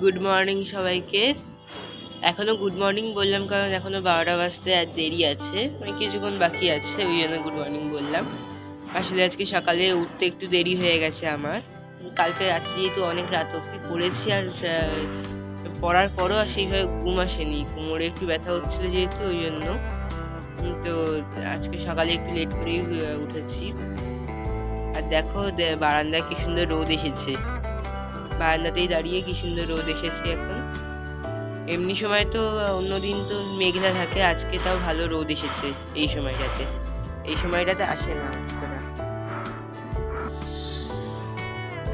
Good morning সবাইকে। এখনও good morning বললাম কারণ এখনও বারোটা বাজতে আর দেরি আছে। ওই কিছুক্ষণ বাকি আছে, ওই জন্য গুড মর্নিং বললাম। আসলে আজকে সকালে উঠতে একটু দেরি হয়ে গেছে আমার। কালকে রাত্রি যেহেতু অনেক রাত অবধি পড়েছি আর পড়ার পরও আর সেইভাবে ঘুম আসেনি। কোমরে একটু ব্যথা হচ্ছিল যেহেতু, ওই জন্য। তো আজকে সকালে একটু লেট করেই উঠেছি। আর দেখো বারান্দায় কি সুন্দর রোদ এসেছে। বারান্দাতেই দাঁড়িয়ে কি সুন্দর রোদ এসেছে এখন? এমনি সময় তো অন্যদিন তো মেঘলা থাকে, আজকে তাও ভালো রোদ এসেছে এই সময়টাতে। এই সময়টাতে আসে না।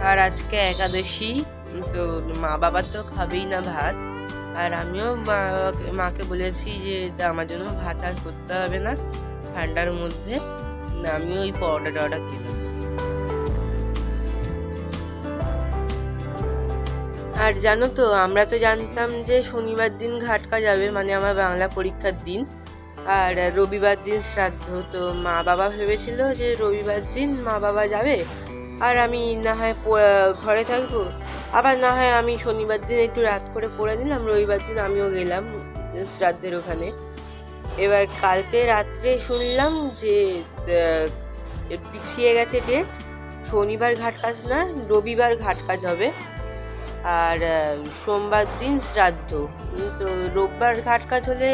আর আজকে একাদশী, তো মা বাবা তো খাবেই না ভাত। আর আমিও মাকে বলেছি যে আমার জন্য ভাত আর করতে হবে না ঠান্ডার মধ্যে। আমিও ওই পরোটা টরোটা খেয়ে আর জানো তো, আমরা তো জানতাম যে শনিবার দিন ঘাটকা যাবে মানে আমার বাংলা পরীক্ষার দিন। আর রবিবার দিন শ্রাদ্ধ, তো মা বাবা ভেবেছিল যে রবিবার দিন মা বাবা যাবে। আর আমি না হয় ঘরে থাকব। আবার না হয় আমি শনিবার দিন একটু রাত করে পড়ে নিলাম, রবিবার দিন আমিও গেলাম শ্রাদ্ধের ওখানে। এবার কালকে রাত্রে শুনলাম যে পিছিয়ে গেছে ডেট শনিবার ঘাট কাজ না, রবিবার ঘাট কাজ হবে আর সোমবার দিন শ্রাদ্ধ। তো রোববার ঘাট কাজ হলে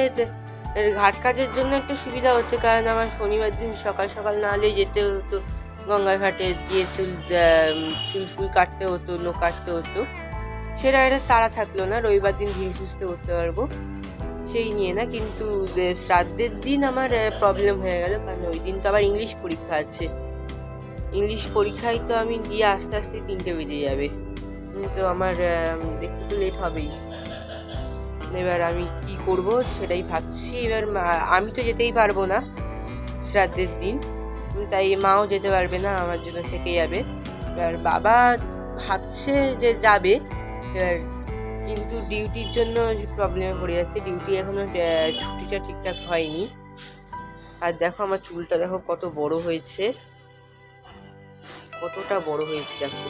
ঘাট কাজের জন্য একটা সুবিধা হচ্ছে, কারণ আমার শনিবার দিন সকাল সকাল না হলে যেতে হতো। গঙ্গা ঘাটে গিয়ে চুল চুল ফুল কাটতে হতো, নখ কাটতে হতো। সেটা একটা তাড়া থাকল না, রবিবার দিন ধীরে সুস্থে করতে পারব। সেই নিয়ে না, কিন্তু শ্রাদ্ধের দিন আমার প্রবলেম হয়ে গেল, কারণ ওই দিন তো আবার ইংলিশ পরীক্ষা আছে। ইংলিশ পরীক্ষায় তো আমি দিয়ে আস্তে আস্তে তিনটে বেজে যাবে। তো আমার আম, একটু লেট হবেই। এবার আমি কি করব সেটাই ভাবছি। এবার আমি তো যেতেই পারব না শ্রাদ্ধের দিন। তাই মাও যেতে পারবে না আমার জন্য থেকে যাবে। এবার বাবা ভাবছে যে যাবে। এবার কিন্তু ডিউটির জন্য প্রবলেমে পড়ে যাচ্ছে। ডিউটি এখনও ছুটিটা ঠিকঠাক হয়নি। আর দেখো আমার চুলটা দেখো কত বড় হয়েছে। কতটা বড় হয়েছে দেখো।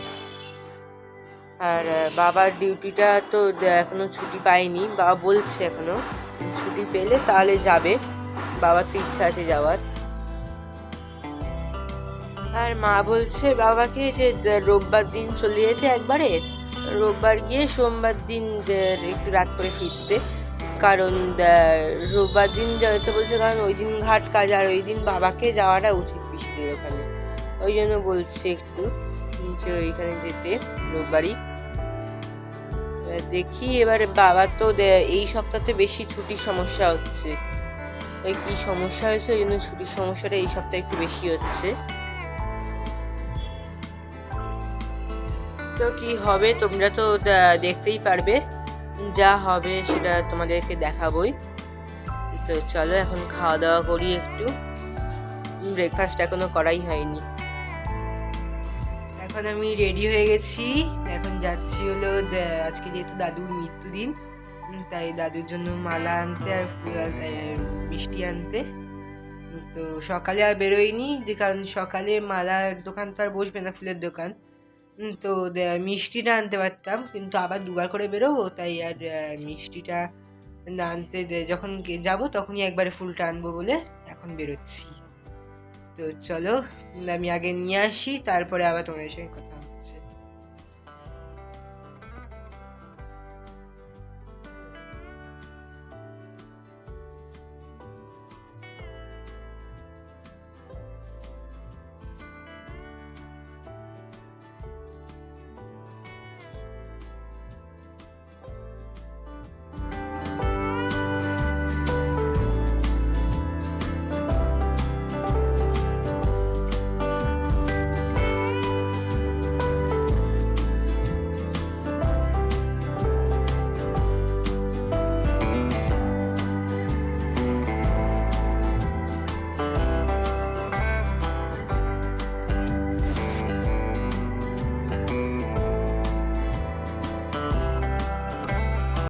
আর বাবার ডিউটিটা তো দে- এখনও ছুটি পায়নি বাবা বলছে এখনও ছুটি পেলে তাহলে যাবে। বাবার তো ইচ্ছা আছে যাওয়ার। আর মা বলছে, বাবাকে যে রোববার দিন চলে যেতে একবারে। রোববার গিয়ে সোমবার দিন একটু রাত করে ফিরতে। কারণ রোববার দিন যেতে বলছে, কারণ ওই দিন ঘাট কাজ আর ওই দিন বাবাকে যাওয়াটা উচিত পিসিদের ওখানে। ওই জন্য বলছে একটু। যে ওইখানে যেতে, রোববারই। দেখি, এবার বাবা তো এই সপ্তাহতে বেশি ছুটির সমস্যা হচ্ছে। ওই কি সমস্যা হয়েছে? ওই জন্য ছুটির সমস্যাটা এই সপ্তাহে একটু বেশি হচ্ছে। তো কি হবে? তোমরা তো দেখতেই পারবে। যা হবে সেটা তোমাদেরকে দেখাবই। তো চলো, এখন খাওয়া দাওয়া করি একটু। ব্রেকফাস্ট এখনও করাই হয়নি। এখন আমি রেডি হয়ে গেছি। এখন যাচ্ছি হলো আজকে যেহেতু দাদুর মৃত্যুদিন তাই দাদুর জন্য মালা আনতে আর ফুল মিষ্টি আনতে। তো সকালে আর বেরোয়নি কারণ সকালে মালার দোকান তো আর বসবে না, ফুলের দোকান। তো মিষ্টিটা আনতে পারতাম, কিন্তু আবার দুবার করে বেরোবো, তাই আর মিষ্টিটা না আনতে যখন যাব তখনই একবারে ফুলটা আনব বলে এখন বেরোচ্ছি। তো চলো আমি আগে নিয়ে আসি তারপরে আবার তোমাদের সঙ্গে কথা